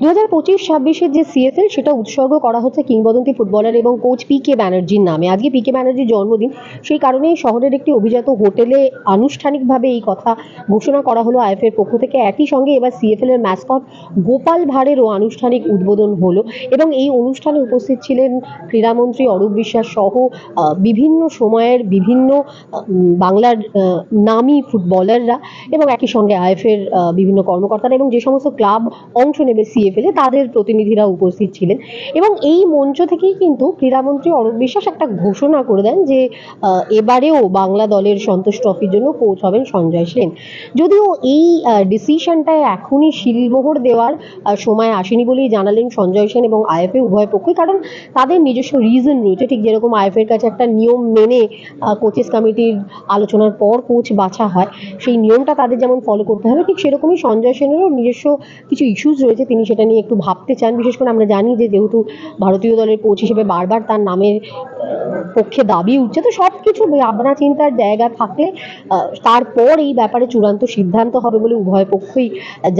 দু হাজার পঁচিশ ছাব্বিশের যে সিএফএল, সেটা উৎসর্গ করা হচ্ছে কিংবদন্তি ফুটবলার এবং কোচ পি কে ব্যানার্জির নামে। আজকে পি কে ব্যানার্জির জন্মদিন, সেই কারণেই শহরের একটি অভিজাত হোটেলে আনুষ্ঠানিকভাবে এই কথা ঘোষণা করা হলো আইএফের পক্ষ থেকে। একই সঙ্গে এবার সিএফএল এর ম্যাসকট গোপাল ভাঁড়েরও আনুষ্ঠানিক উদ্বোধন হলো এবং এই অনুষ্ঠানে উপস্থিত ছিলেন ক্রীড়ামন্ত্রী অরূপ বিশ্বাস সহ বিভিন্ন সময়ের বিভিন্ন বাংলার নামী ফুটবলাররা এবং একই সঙ্গে আইএফের বিভিন্ন কর্মকর্তারা এবং যে সমস্ত ক্লাব অংশ নেবে সিএফএল এ তাদের প্রতিনিধিরা উপস্থিত ছিলেন। এবং এই মঞ্চ থেকেই কিন্তু ক্রীড়ামন্ত্রী অরূপ বিশ্বাস একটা ঘোষণা করে দেন যে এবারেও বাংলা দলের সন্তোষ ট্রফির জন্য কোচ হবেন সঞ্জয় সেন। যদিও এই ডিসিশনটায় এখনই শিলমোহর দেওয়ার সময় আসেনি বলেই জানালেন সঞ্জয় সেন এবং আইএফএ উভয় পক্ষই। কারণ তাদের নিজস্ব রিজন রয়েছে। ঠিক যেরকম আইএফের কাছে একটা নিয়ম মেনে কোচেস কমিটির আলোচনার পর কোচ বাছা হয়, সেই নিয়মটা তাদের যেমন ফলো করতে হবে, ঠিক সেরকমই সঞ্জয় সেনেরও নিজস্ব কিছু ইস্যুস রয়েছে। তিনি সেটা নিয়ে একটু ভাবতে চান, বিশেষ করে আমরা জানি যে যেহেতু ভারতীয় দলের কোচ হিসেবে বারবার তার নামের পক্ষে দাবি উঠছে, তো সব কিছু ভাবনা চিন্তার জায়গা থাকলে তারপর এই ব্যাপারে চূড়ান্ত সিদ্ধান্ত হবে বলে উভয় পক্ষই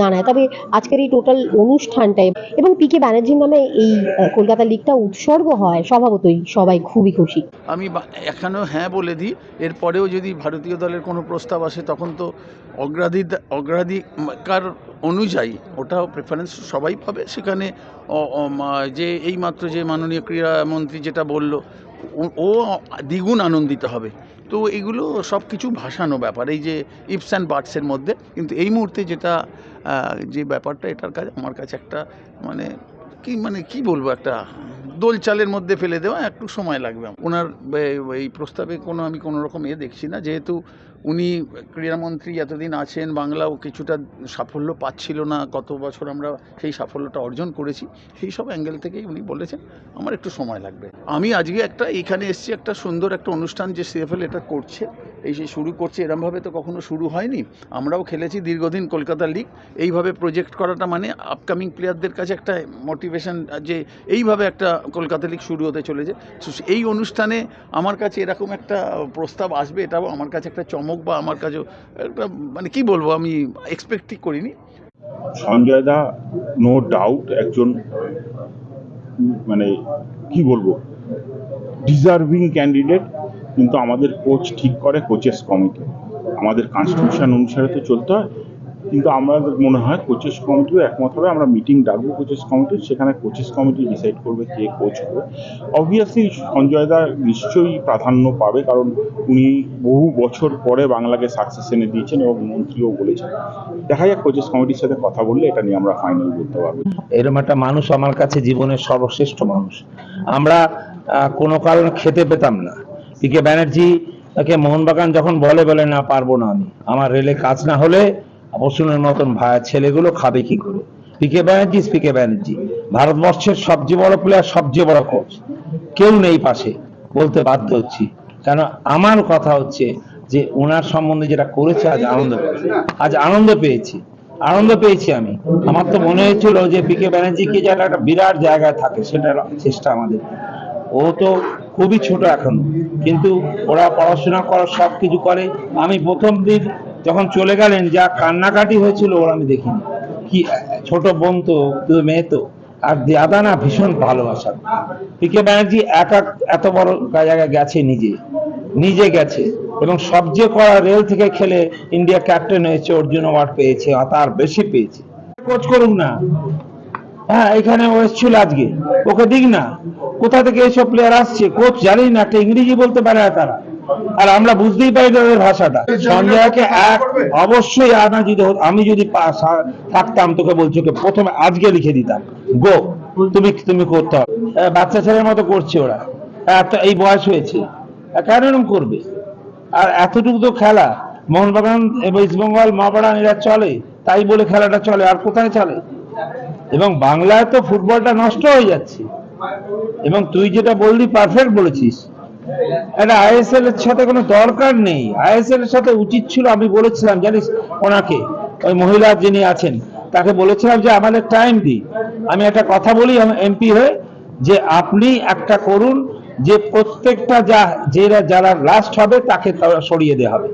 জানায়। তবে আজকের এই টোটাল অনুষ্ঠানটায় এবং পি কে ব্যানার্জির নামে এই কলকাতা লিগটা উৎসর্গ হয়, স্বভাবতই সবাই খুবই খুশি। আমি এখানেও হ্যাঁ বলে দিই, এরপরেও যদি ভারতীয় দলের কোনো প্রস্তাব আসে, তখন তো অগ্রাধি অগ্রাধিকার অনুযায়ী ওটাও প্রেফারেন্স সবাই পাবে। সেখানে যে এই মাত্র যে, এইমাত্র যে মাননীয় ক্রীড়ামন্ত্রী যেটা বলল, ও- ও দ্বিগুণ আনন্দিত হবে। তো এগুলো সব কিছু ভাসানো ব্যাপার। এই যে ইপস অ্যান্ড বার্ডসের মধ্যে, কিন্তু এই মুহূর্তে যেটা যে ব্যাপারটা, এটার কাজ, আমার কাছে একটা মানে কি মানে কি বলব একটা দোলচালের মধ্যে ফেলে দেওয়া একটু সময় লাগবে ওনার এই প্রস্তাবে কোনো আমি কোনো রকম এ দেখছি না। যেহেতু উনি ক্রীড়ামন্ত্রী এতদিন আছেন, বাংলাও কিছুটা সাফল্য পাচ্ছিল না, গত বছর আমরা সেই সাফল্যটা অর্জন করেছি, সেই সব অ্যাঙ্গেল থেকেই উনি বলেছেন, আমার একটু সময় লাগবে। আমি আজকে একটা, এখানে এসেছি একটা সুন্দর একটা অনুষ্ঠান যে সিএফএল এটা করছে, এই যে শুরু করছে, এরমভাবে তো কখনো শুরু হয়নি। আমরাও খেলেছি দীর্ঘদিন কলকাতা লিগ, এইভাবে প্রজেক্ট করাটা মানে আপকামিং প্লেয়ারদের কাছে একটা মোটিভেশন যে এইভাবে একটা কলকাতা লিগ শুরু হতে চলেছে। এই অনুষ্ঠানে আমার কাছে এরকম একটা প্রস্তাব আসবে, এটাও আমার কাছে একটা চমক বা আমার কাছেও একটা মানে কি বলব, আমি এক্সপেক্টই করিনি। সঞ্জয় দা নো ডাউট একজন মানে কি বলব ডিজার্ভিং ক্যান্ডিডেট কিন্তু আমাদের কোচ ঠিক করে কোচেস কমিটি আমাদের কনস্টিটিউশন অনুসারে তো চলতে হয়। কিন্তু আমাদের মনে হয় কোচেস কমিটিও একমত হবে। আমরা মিটিং ডাকবো কোচেস কমিটির সেখানে কোচেস কমিটি ডিসাইড করবে কে কোচ হবে। অবভিয়াসলি সঞ্জয় দা নিশ্চয়ই প্রাধান্য পাবে কারণ উনি বহু বছর পরে বাংলাকে সাকসেস এনে দিয়েছেন এবং মন্ত্রীও বলেছেন। দেখা যাক কোচেস কমিটির সাথে কথা বললে এটা নিয়ে আমরা ফাইনাল বলতে পারব। এরকম একটা মানুষ আমার কাছে জীবনের সর্বশ্রেষ্ঠ মানুষ। আমরা কোনো কারণে খেতে পেতাম না। পিকে ব্যানার্জি তাকে মোহনবাগান যখন বলে বলে, না, পারব না আমি। আমার রেলে কাজ না হলে বসুনের মতন ভাই ছেলেগুলো খাবে কি করে? পিকে ব্যানার্জি পিকে ব্যানার্জি ভারতবর্ষের সবচেয়ে বড় প্লেয়ার সবচেয়ে বড় কোচ কেউ নেই পাশে, বলতে বাধ্য হচ্ছি। কেন আমার কথা হচ্ছে যে ওনার সম্বন্ধে যেটা করেছে, আজ আনন্দ আজ আনন্দ পেয়েছি। আনন্দ পেয়েছি আমি। আমার তো মনে হয়েছিল যে পিকে ব্যানার্জিকে যেন একটা বিরাট জায়গায় থাকে, সেটা চেষ্টা আমাদের। ও তো খুবই ছোট এখন। কিন্তু ওরা পড়াশোনা করার সব কিছু করে। আমি প্রথম দিন যখন চলে গেলেন, যা কান্নাকাটি হয়েছিল, ওরা আমি দেখিনি। কি, ছোট বোন তো মেয়ে তো, আর দাদা না ভীষণ ভালোবাসা পিকে ব্যানার্জি একা এত বড় জায়গায় গেছে নিজে নিজে গেছে। এবং সবচেয়ে করা রেল থেকে খেলে ইন্ডিয়া ক্যাপ্টেন হয়েছে, অর্জুন অ্যাওয়ার্ড পেয়েছে, আর তার বেশি পেয়েছে। কোচ করুক না। হ্যাঁ এখানে ও এসেছিল আজকে। ওকে দিক না। কোথা থেকে এসব প্লেয়ার আসছে? কোচ জানি না, একটা ইংরেজি বলতে পারে না তারা। আর আমরা বুঝতেই পারি তাদের ভাষাটা। সঞ্জয়কে এক অবশ্যই আনা যদি আমি যদি থাকতাম তোকে বলছি ওকে প্রথমে আজকে লিখে দিতাম। গো তুমি তুমি করতে হবে। বাচ্চা ছেলের মতো করছে ওরা। এত এই বয়স হয়েছে। কেন এরকম করবে? আর এতটুকু তো খেলা। মোহনবাগান ওয়েস্ট বেঙ্গল মহাবাগান এরা চলে তাই বলে খেলাটা চলে আর কোথায় চলে? এবং বাংলায় তো ফুটবলটা নষ্ট হয়ে যাচ্ছে। এবং তুই যেটা বললি পারফেক্ট বলেছিস। এটা আইএসএল এর সাথে কোনো দরকার নেই। আইএসএল এর সাথে উচিত ছিল, আমি বলেছিলাম, জানিস, ওনাকে, ওই মহিলা যিনি আছেন, তাকে বলেছিলাম যে, আমাদের টাইম দিই আমি একটা কথা বলি এমপি হয়ে, যে আপনি একটা করুন, যে প্রত্যেকটা যা যারা লাস্ট হবে, তাকে সরিয়ে দেওয়া হবে।